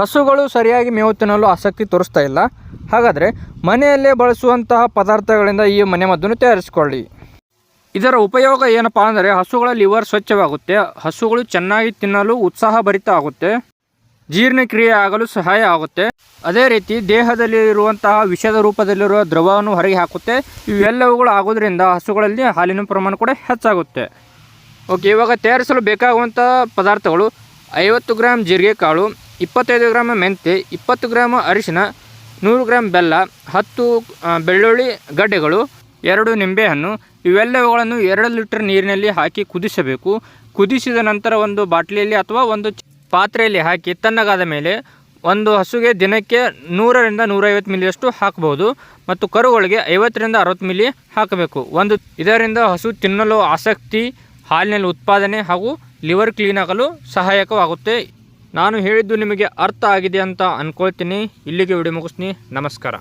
ಹಸುಗಳು ಸರಿಯಾಗಿ ಮೇವು ತಿನ್ನಲು ಆಸಕ್ತಿ ತೋರಿಸ್ತಾ ಇಲ್ಲ. ಹಾಗಾದರೆ ಮನೆಯಲ್ಲೇ ಬಳಸುವಂತಹ ಪದಾರ್ಥಗಳಿಂದ ಈ ಮನೆ ಮದ್ದನ್ನು ತಯಾರಿಸಿಕೊಳ್ಳಿ. ಇದರ ಉಪಯೋಗ ಏನಪ್ಪ ಅಂದರೆ ಹಸುಗಳ ಲಿವರ್ ಸ್ವಚ್ಛವಾಗುತ್ತೆ, ಹಸುಗಳು ಚೆನ್ನಾಗಿ ತಿನ್ನಲು ಉತ್ಸಾಹ ಭರಿತ ಆಗುತ್ತೆ, ಜೀರ್ಣಕ್ರಿಯೆ ಆಗಲು ಸಹಾಯ ಆಗುತ್ತೆ. ಅದೇ ರೀತಿ ದೇಹದಲ್ಲಿ ಇರುವಂತಹ ವಿಷದ ರೂಪದಲ್ಲಿರುವ ದ್ರವವನ್ನು ಹೊರಗೆ ಹಾಕುತ್ತೆ. ಇವೆಲ್ಲವುಗಳು ಆಗೋದ್ರಿಂದ ಹಸುಗಳಲ್ಲಿ ಹಾಲಿನ ಪ್ರಮಾಣ ಕೂಡ ಹೆಚ್ಚಾಗುತ್ತೆ. ಓಕೆ, ಇವಾಗ ತಯಾರಿಸಲು ಬೇಕಾಗುವಂಥ ಪದಾರ್ಥಗಳು ಐವತ್ತು ಗ್ರಾಮ್ ಜೀರಿಗೆ ಕಾಳು ಇಪ್ಪತ್ತೈದು ಗ್ರಾಮ್ ಮೆಂತೆ ಇಪ್ಪತ್ತು ಗ್ರಾಮ್ ಅರಿಶಿನ ನೂರು ಗ್ರಾಮ್ ಬೆಲ್ಲ, ಹತ್ತು ಬೆಳ್ಳುಳ್ಳಿ ಗಡ್ಡೆಗಳು, ಎರಡು ನಿಂಬೆಹಣ್ಣು. ಇವೆಲ್ಲವುಗಳನ್ನು ಎರಡು ಲೀಟರ್ ನೀರಿನಲ್ಲಿ ಹಾಕಿ ಕುದಿಸಬೇಕು. ಕುದಿಸಿದ ನಂತರ ಒಂದು ಬಾಟ್ಲಿಯಲ್ಲಿ ಅಥವಾ ಒಂದು ಪಾತ್ರೆಯಲ್ಲಿ ಹಾಕಿ ತಣ್ಣಗಾದ ಮೇಲೆ ಒಂದು ಹಸುಗೆ ದಿನಕ್ಕೆ ನೂರರಿಂದ ನೂರೈವತ್ತು ಮಿಲಿಯಷ್ಟು ಹಾಕಬಹುದು ಮತ್ತು ಕರುಗಳಿಗೆ ಐವತ್ತರಿಂದ ಅರವತ್ತು ಮಿಲಿ ಹಾಕಬೇಕು. ಒಂದು, ಇದರಿಂದ ಹಸು ತಿನ್ನಲು ಆಸಕ್ತಿ, ಹಾಲಿನಲ್ಲಿ ಉತ್ಪಾದನೆ ಹಾಗೂ ಲಿವರ್ ಕ್ಲೀನ್ ಆಗಲು ಸಹಾಯಕವಾಗುತ್ತೆ. ನಾನು ಹೇಳಿದ್ದು ನಿಮಗೆ ಅರ್ಥ ಆಗಿದೆ ಅಂತ ಅಂದ್ಕೊಳ್ತೀನಿ ಇಲ್ಲಿಗೆ ವಿಡಿಯೋ ಮುಗಿಸ್ತೀನಿ ನಮಸ್ಕಾರ.